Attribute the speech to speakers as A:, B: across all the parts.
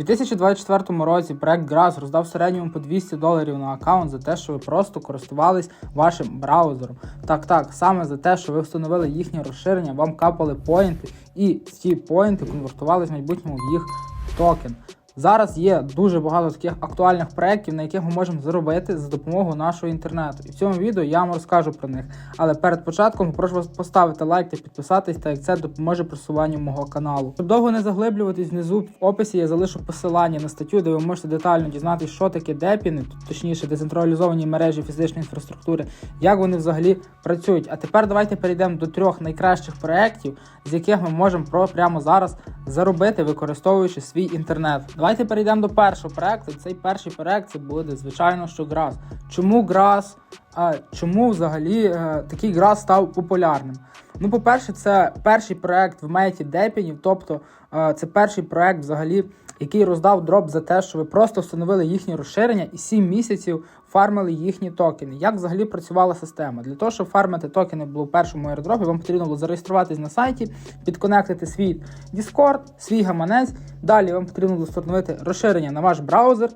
A: У 2024 році проект Grass роздав середньому по 200 доларів на аккаунт за те, що ви просто користувались вашим браузером. Так, так, саме за те, що ви встановили їхнє розширення, вам капали поінти, і ці поінти конвертувались в майбутньому в їх токен. Зараз є дуже багато таких актуальних проєктів, на яких ми можемо заробити за допомогою нашого інтернету. І в цьому відео я вам розкажу про них. Але перед початком прошу вас поставити лайк та підписатись, так як це допоможе просуванню мого каналу. Щоб довго не заглиблюватись внизу в описі, я залишу посилання на статтю, де ви можете детально дізнатися, що таке депіни, точніше децентралізовані мережі фізичної інфраструктури, як вони взагалі працюють. А тепер давайте перейдемо до трьох найкращих проєктів, з яких ми можемо прямо зараз заробити, використовуючи свій інтернет. Давайте перейдемо до першого проекту. Цей перший проект це буде звичайно, що Грас. Чому Грас? Чому взагалі е, такий Грас став популярним? Ну, по-перше, це перший проект в меті депінів, тобто е, це перший проект взагалі. Який роздав дроп за те, що ви просто встановили їхнє розширення і 7 місяців фармили їхні токени. Як взагалі працювала система? Для того, щоб фармити токени було в першому аеродропі, вам потрібно було зареєструватись на сайті, підконектити свій Discord, свій гаманець. Далі вам потрібно було встановити розширення на ваш браузер.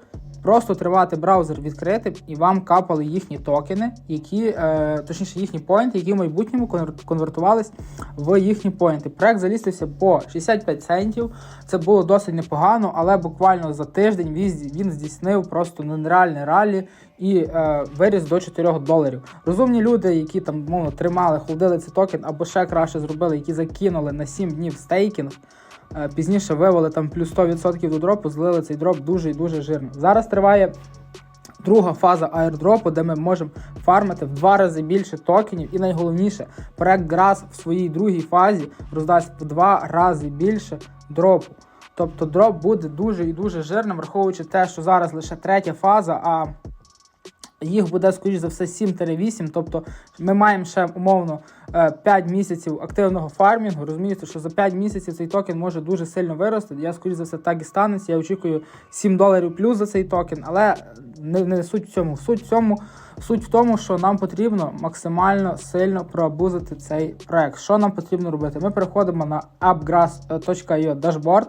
A: Просто тривати браузер відкритим, і вам капали їхні токени, які, е, точніше, їхні поінти, які в майбутньому конвер- конвертувались в їхні поінти. Проект залістився по 65 центів. Це було досить непогано, але буквально за тиждень він, здійснив просто нереальне ралі і е, виріс до 4 доларів. Розумні люди, які там мовно тримали, холдили цей токен, або ще краще зробили, які закинули на 7 днів стейкінг. Е, Пізніше вивели там плюс 100% до дропу, злили цей дроп дуже і дуже жирно. Зараз триває друга фаза аірдропу, де ми можемо фармити в два рази більше токенів. І найголовніше, проект Gras в своїй другій фазі роздасть в два рази більше дропу. Тобто дроп буде дуже і дуже жирним, враховуючи те, що зараз лише третя фаза, а їх буде, скоріш за все, 7-8. Тобто ми маємо ще умовно 5 місяців активного фармінгу. Розумієте, що за 5 місяців цей токен може дуже сильно вирости. Я, скоріш за все, так і станеться. Я очікую 7 доларів плюс за цей токен, але не, не суть в цьому. Суть в цьому. Суть в тому, що нам потрібно максимально сильно проабузити цей проект. Що нам потрібно робити? Ми переходимо на appgrass.io dashboard.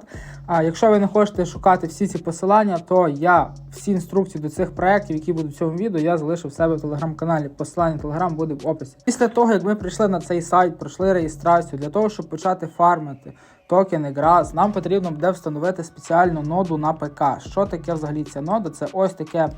A: А якщо ви не хочете шукати всі ці посилання, то я всі інструкції до цих проєктів, які будуть в цьому відео, я залишив в себе в телеграм-каналі. Посилання телеграм буде в описі. Після того, як ми прийшли на цей сайт, пройшли реєстрацію для того, щоб почати фармити токени Graz, нам потрібно буде встановити спеціальну ноду на ПК. Що таке взагалі ця нода? Це ось таке,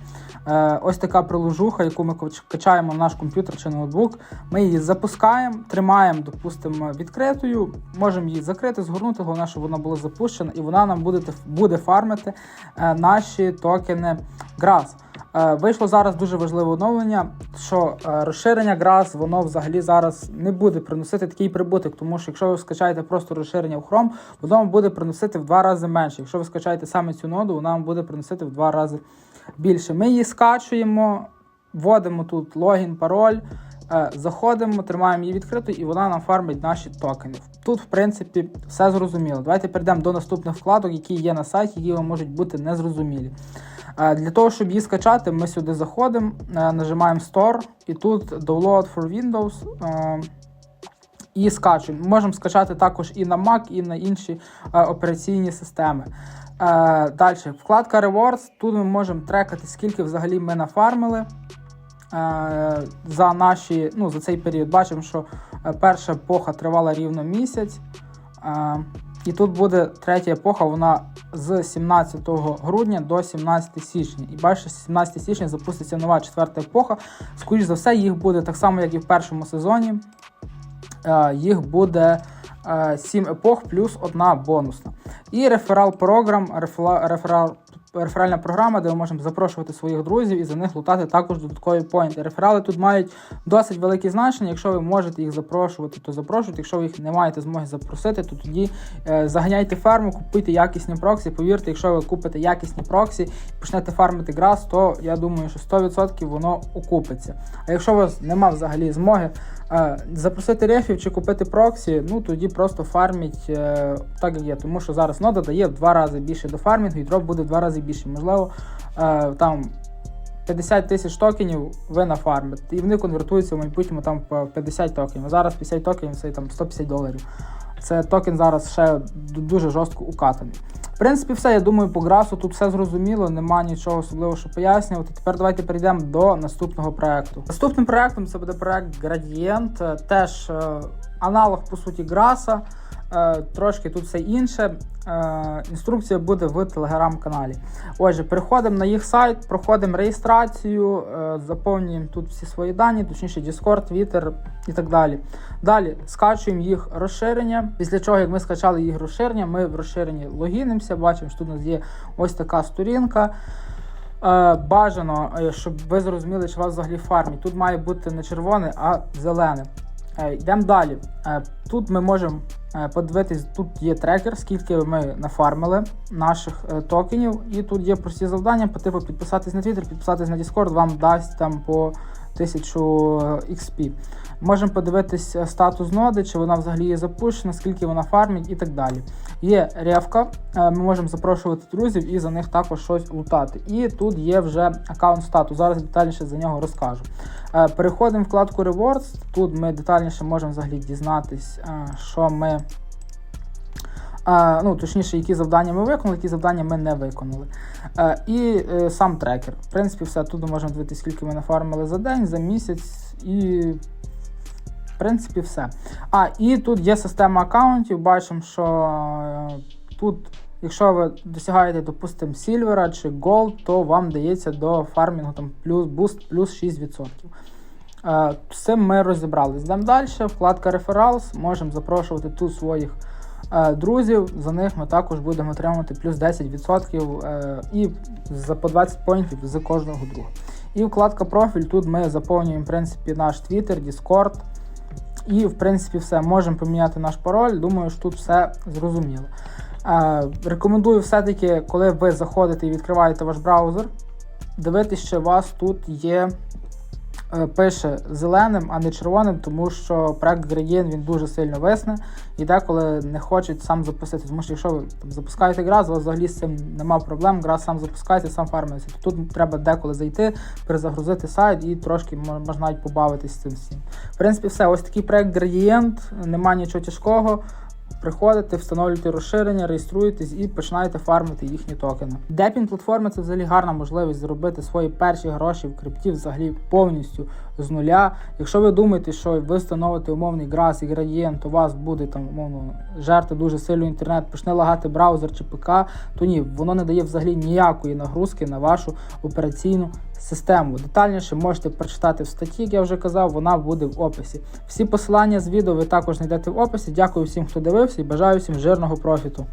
A: е, ось така приложуха, яку ми качаємо в наш комп'ютер чи ноутбук. Ми її запускаємо, тримаємо, допустимо, відкритою, можемо її закрити, згорнути, головне, щоб вона була запущена, і вона нам буде, буде фармити е, наші токени Graz. Е, Вийшло зараз дуже важливе оновлення, що е, розширення Graz, воно взагалі зараз не буде приносити такий прибуток, тому що якщо ви скачаєте просто розширення в Chrome, воно буде приносити в два рази менше. Якщо ви скачаєте саме цю ноду, вона вам буде приносити в два рази більше. Ми її скачуємо, вводимо тут логін, пароль. е, Заходимо, тримаємо її відкритою, і вона нам фармить наші токени. Тут, в принципі, все зрозуміло. Давайте перейдемо до наступних вкладок, які є на сайті, які вам можуть бути незрозумілі. Е, Для того, щоб її скачати, ми сюди заходимо, е, нажимаємо Store, і тут Download for Windows. е, І скачуємо. Можемо скачати також і на Mac, і на інші операційні системи. Далі, вкладка Rewards. Тут ми можемо трекати, скільки взагалі ми нафармили. За наші, ну, за цей період бачимо, що перша епоха тривала рівно місяць. Е, І тут буде третя епоха, вона з 17 грудня до 17 січня. І бачите, з 17 січня запуститься нова четверта епоха. Скоріше за все, їх буде так само, як і в першому сезоні. Е, Їх буде 7 епох плюс одна бонусна. І реферал програм, реферал, реферальна програма, де ми можемо запрошувати своїх друзів і за них лутати також додаткові поінти. Реферали тут мають досить велике значення. Якщо ви можете їх запрошувати, то запрошуйте. Якщо ви їх не маєте змоги запросити, то тоді е, заганяйте ферму, купуйте якісні проксі. Повірте, якщо ви купите якісні проксі і почнете фармити грас, то я думаю, що 100% воно окупиться. А якщо у вас нема взагалі змоги запросити рефів чи купити проксі, ну тоді просто фарміть е, так, як є. Тому що зараз нода дає в два рази більше до фармінгу, і дроп буде в два рази більше. Можливо, е, там 50 тисяч токенів ви нафармите, і вони конвертуються в майбутньому там по 50 токенів. Зараз 50 токенів це там 150 доларів. Це токен зараз ще дуже жорстко укатаний. В принципі, все, я думаю, по грасу тут все зрозуміло, нема нічого особливого, що пояснювати. Тепер давайте перейдемо до наступного проекту. Наступним проектом це буде проект Gradient, е, теж е, аналог по суті граса. Е, Трошки тут все інше. Е, Інструкція буде в телеграм-каналі. Отже, переходимо на їх сайт, проходимо реєстрацію, е, заповнюємо тут всі свої дані, точніше Discord, Twitter і так далі. Далі скачуємо їх розширення. Після чого, як ми скачали їх розширення, ми в розширенні логінимося. Бачимо, що тут у нас є ось така сторінка. Бажано, щоб ви зрозуміли, чи у вас взагалі фармі. Тут має бути не червоне, а зелене. Йдемо далі. Тут ми можемо подивитись, тут є трекер, скільки ми нафармили наших е, токенів, і тут є прості завдання по типу підписатись на Twitter, підписатись на Discord, вам дасть там по 1000 XP. Можемо подивитись е, статус ноди, чи вона взагалі є запущена, скільки вона фармить і так далі. Є ревка, е, ми можемо запрошувати друзів і за них також щось лутати. І тут є вже аккаунт статус. Зараз детальніше за нього розкажу. Е, Переходимо в вкладку Rewards. Тут ми детальніше можемо взагалі дізнатись, е, що ми. Ну, точніше, які завдання ми виконали, які завдання ми не виконали. Е, І е, сам трекер. В принципі, все. Тут можемо дивитися, скільки ми нафармили за день, за місяць і. В принципі, все. А, і тут є система аккаунтів. Бачимо, що е, тут, якщо ви досягаєте, допустимо, сільвера чи Gold, то вам дається до фармінгу там плюс буст плюс 6%. Е, З цим ми розібрались. Йдемо далі. Вкладка Referrals. Можемо запрошувати тут своїх друзів. За них ми також будемо отримувати плюс 10% е, і по 20 поінтів з кожного друга. І вкладка профіль. Тут ми заповнюємо в принципі наш Twitter, Discord. І, в принципі, все. Можемо поміняти наш пароль. Думаю, що тут все зрозуміло. Е, рекомендую все-таки, коли ви заходите і відкриваєте ваш браузер, дивитися, що у вас тут є. Е, Пише зеленим, а не червоним, тому що проект Gradient він дуже сильно висне і деколи не хочуть сам запустити. Тому що якщо ви там, запускаєте грас, у вас взагалі з цим нема проблем, гра сам запускається, сам фармиться. Тут треба деколи зайти, перезагрузити сайт і трошки можна навіть побавитись з цим всім. В принципі, все. Ось такий проект Gradient, нема нічого тяжкого. Приходите, встановлюєте розширення, реєструєтесь і починаєте фармити їхні токени. Депін платформи це взагалі гарна можливість заробити свої перші гроші в крипті взагалі повністю з нуля. Якщо ви думаєте, що ви встановите умовний грас і градієнт, у вас буде там умовно жерти дуже сильно інтернет, почне лагати браузер чи ПК, то ні, воно не дає взагалі ніякої нагрузки на вашу операційну систему. Детальніше можете прочитати в статті, як я вже казав, вона буде в описі. Всі посилання з відео ви також знайдете в описі. Дякую всім, хто дивився і бажаю всім жирного профіту.